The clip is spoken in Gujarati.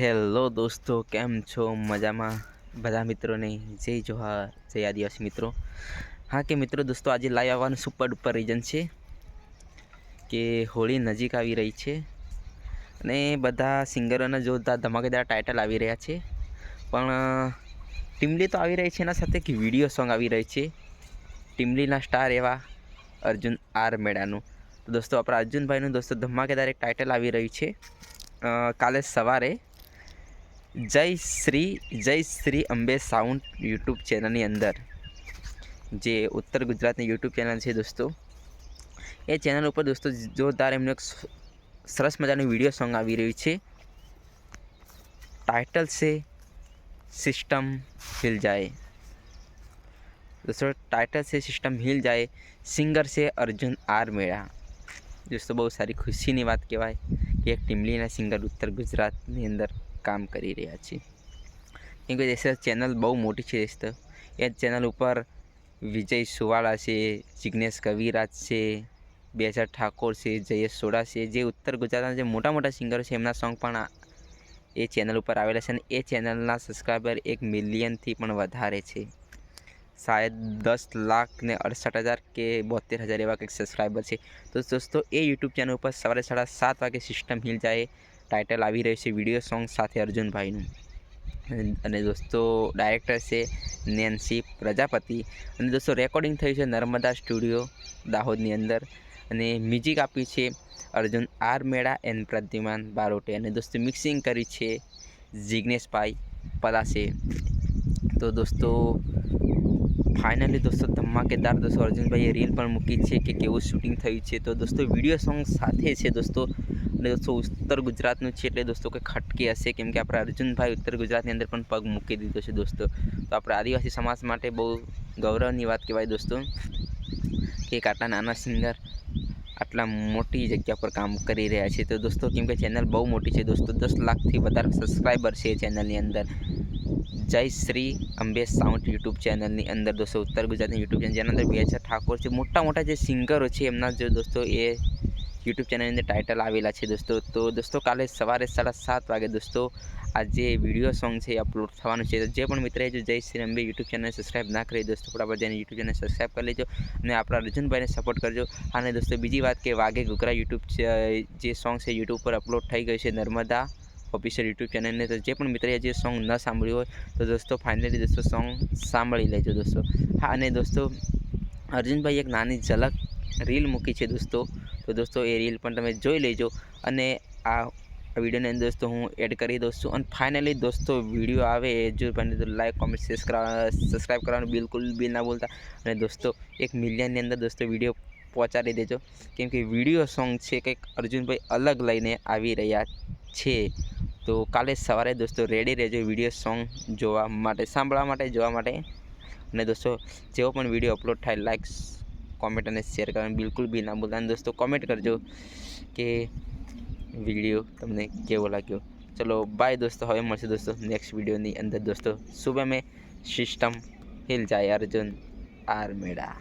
હેલો દોસ્તો, કેમ છો? મજામાં? બધા મિત્રોને જય જોહાર, જય આદિવાસી મિત્રો. હા કે મિત્રો, દોસ્તો, આજે લાઈવ આવવાનું સુપર ડુપર રીઝન છે કે હોળી નજીક આવી રહી છે અને બધા સિંગરોના જોરદાર ધમાકેદાર ટાઇટલ આવી રહ્યા છે. પણ ટીમલી તો આવી રહી છે એના સાથે કે વીડિયો સોંગ આવી રહી છે. ટીમલીના સ્ટાર એવા અર્જુન આર મેળાનું તો દોસ્તો, આપણા અર્જુનભાઈનું દોસ્તો ધમાકેદાર એક ટાઇટલ આવી રહ્યું છે. કાલે સવારે જય શ્રી જય શ્રી અંબે સાઉન્ડ યુટ્યુબ ચેનલની અંદર, જે ઉત્તર ગુજરાતની યુટ્યુબ ચેનલ છે દોસ્તો. એ ચેનલ ઉપર દોસ્તો જોરદાર એમનું એક સરસ મજાનું વીડિયો સોંગ આવી રહ્યું છે. ટાઇટલ છે સિસ્ટમ હિલ જાય દોસ્તો ટાઇટલ છે સિસ્ટમ હિલ જાય સિંગર છે, અર્જુન આર મેળા. દોસ્તો, બહુ સારી ખુશીની વાત કહેવાય કે એક ટીમલીના સિંગર ઉત્તર ગુજરાતની અંદર કામ કરી રહ્યા છે કેમ કે દોસ્તો ચેનલ બહુ મોટી છે દોસ્તો એ ચેનલ ઉપર વિજય સુવાળા છે, જિગ્નેશ કવિરાજ છે બેચર ઠાકોર છે, જયેશ સોડા છે, જે ઉત્તર ગુજરાતના જે મોટા મોટા સિંગરો છે એમના સોંગ પણ એ ચેનલ ઉપર આવેલા છે અને એ ચેનલના સબસ્ક્રાઈબર એક મિલિયનથી પણ વધારે છે. શાયદ દસ લાખ ને અડસઠ હજાર કે બોતેર હજાર એવા કંઈક સબસ્ક્રાઈબર છે. તો દોસ્તો, એ યુટ્યુબ ચેનલ ઉપર સવારે સાડા સાત વાગે સિસ્ટમ હિલ જાય ટાઇટલ આવી રહ્યું છે વીડિયો સોંગ સાથે અર્જુનભાઈનું. અને- દોસ્તો ડાયરેક્ટર છે નેન્સી પ્રજાપતિ. અને દોસ્તો રેકોર્ડિંગ થયું છે નર્મદા સ્ટુડિયો દાહોદની અંદર. અને મ્યુઝિક આપ્યું છે અર્જુન આર મેળા એન પ્રદ્યુમાન બારોટે. અને દોસ્તો મિક્સિંગ કરી છે જિગ્નેશભાઈ પલાસે તો દોસ્તો ફાઇનલી દોસ્તો ધમાકેદાર દોસ્તો, અર્જુનભાઈએ રીલ પણ મૂકી છે કે કેવું શૂટિંગ થયું છે. તો દોસ્તો વીડિયો સોંગ સાથે છે દોસ્તો અને દોસ્તો ઉત્તર ગુજરાતનું છે એટલે દોસ્તો કંઈક ખટકી હશે, કેમ કે આપણા અર્જુનભાઈ ઉત્તર ગુજરાતની અંદર પણ પગ મૂકી દીધો છે દોસ્તો. તો આપણે આદિવાસી સમાજ માટે બહુ ગૌરવની વાત કહેવાય દોસ્તો, કે એક આટલા નાના સિંગર આટલા મોટી જગ્યા પર કામ કરી રહ્યા છે. તો દોસ્તો કેમ કે ચેનલ બહુ મોટી છે દોસ્તો, દસ લાખથી વધારે સબસ્ક્રાઈબર છે ચેનલની અંદર. જય શ્રી અંબે સાઉન્ડ યુટ્યુબ ચેનલની અંદર દોસ્તો, ઉત્તર ગુજરાતની યુટ્યુબ ચેનલ, જેના અંદર બે હજાર ઠાકોર છે. મોટા મોટા જે સિંગરો છે એમના જો દોસ્તો એ યુટ્યુબ ચેનલની અંદર ટાઇટલ આવેલા છે દોસ્તો. તો દોસ્તો, કાલે સવારે સાડા સાત વાગે દોસ્તો આ જે વીડિયો સોંગ છે એ અપલોડ થવાનું છે. જે પણ મિત્રએ જો Jay Shri Ambe YouTube channel subscribe ના કરી દોસ્તો, ફટાફટ જઈને યુટ્યુબ ચેનલ સબસ્ક્રાઈબ કરી લેજો અને આપણા અર્જુનભાઈને સપોર્ટ કરજો. અને દોસ્તો, બીજી વાત કે વાગે ઘૂઘરા યુટ્યુબ જે સોંગ છે યુટ્યુબ પર અપલોડ થઈ ગયું છે નર્મદા ઓફિશિયલ યુટ્યુબ ચેનલને તો જે પણ મિત્રએ જે સોંગ ન સાંભળ્યું હોય, તો દોસ્તો ફાઇનલી દોસ્તો સોંગ સાંભળી લેજો દોસ્તો. હા, અને દોસ્તો, અર્જુનભાઈ એક નાની ઝલક રીલ મૂકી છે દોસ્તો. તો દોસ્તો એ રીલ પણ તમે જોઈ લેજો. અને આ વિડીયોની અંદર દોસ્તો હું એડ કરી દઉં છું. અને ફાઇનલી દોસ્તો વીડિયો આવે, એ જો પણ તો લાઈક કોમેન્ટ સબસ્ક્રાઈબ કરવાનું બિલકુલ બિલ ના બોલતા અને દોસ્તો એક મિલિયનની અંદર દોસ્તો વીડિયો પહોંચાડી દેજો. કેમ કે વીડિયો સોંગ છે કંઈક અર્જુનભાઈ અલગ લઈને આવી રહ્યા છે. તો કાલે સવારે દોસ્તો રેડી રહેજો વીડિયો સોંગ જોવા માટે, સાંભળવા માટે, જોવા માટે. અને દોસ્તો, જેવો પણ વીડિયો અપલોડ થાય લાઈક કોમેન્ટ અને શેર કરવાનું બિલકુલ બી ના ભૂલતા અને દોસ્તો કોમેન્ટ કરજો કે વીડિયો તમને કેવો લાગ્યો. ચલો બાય દોસ્તો. હવે મળશે દોસ્તો નેક્સ્ટ વિડીયોની અંદર. દોસ્તો સુબહ મેં સિસ્ટમ હિલ જાય અર્જુન આર મેળા